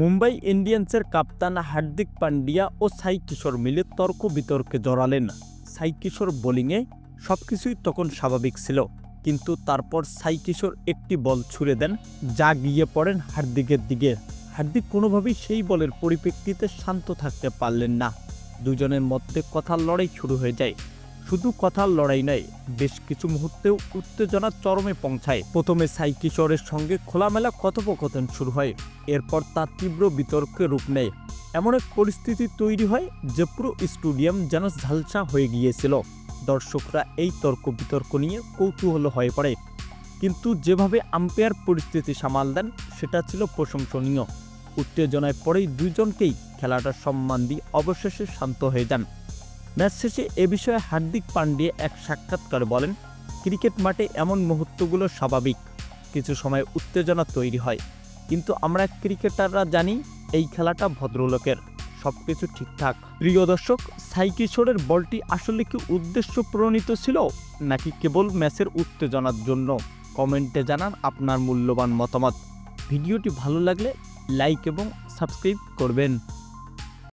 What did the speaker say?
মুম্বাই ইন্ডিয়ান্সের কাপ্তান হার্দিক পান্ডিয়া ও সাই কিশোর মিলে তর্ক বিতর্কে জড়ালেন। সাই কিশোর বোলিংয়ে সব কিছুই তখন স্বাভাবিক ছিল, কিন্তু তারপর সাই কিশোর একটি বল ছুড়ে দেন, যা গিয়ে পড়েন হার্দিকের দিকে। হার্দিক কোনোভাবেই সেই বলের পরিপ্রেক্ষিতে শান্ত থাকতে পারলেন না। দুজনের মধ্যে কথার লড়াই শুরু হয়ে যায়। শুধু কথার লড়াই নয়, বেশ কিছু মুহূর্তেও উত্তেজনা চরমে পৌঁছায়। প্রথমে সাই কিশোরের সঙ্গে খোলামেলা কথোপকথন শুরু হয়, এরপর তা তীব্র বিতর্কে রূপ নেয়। এমন এক পরিস্থিতি তৈরি হয় যে পুরো স্টেডিয়াম যেন ঝালসা হয়ে গিয়েছিল। দর্শকরা এই তর্ক বিতর্ক নিয়ে কৌতূহল হয়ে পড়ে। কিন্তু যেভাবে আম্পায়ার পরিস্থিতি সামাল দেন, সেটা ছিল প্রশংসনীয়। উত্তেজনায় পরেই দুজনকেই খেলাটা সম্মান দিয়ে অবশেষে শান্ত হয়ে যান। ম্যাচ শেষে এ বিষয়ে হার্দিক পান্ডিয়া এক সাক্ষাৎকারে বলেন, ক্রিকেট মাঠে এমন মুহূর্তগুলো স্বাভাবিক। কিছু সময় উত্তেজনা তৈরি হয়। কিন্তু আমরা ক্রিকেটাররা জানি এই খেলাটা ভদ্রলোকের। সব কিছু ঠিকঠাক। প্রিয় দর্শক, সাই কিশোরের বলটি আসলে কি উদ্দেশ্য প্রণীত ছিল, নাকি কেবল ম্যাচের উত্তেজনার জন্য? কমেন্টে জানান আপনার মূল্যবান মতামত। ভিডিওটি ভালো লাগলে লাইক এবং সাবস্ক্রাইব করবেন।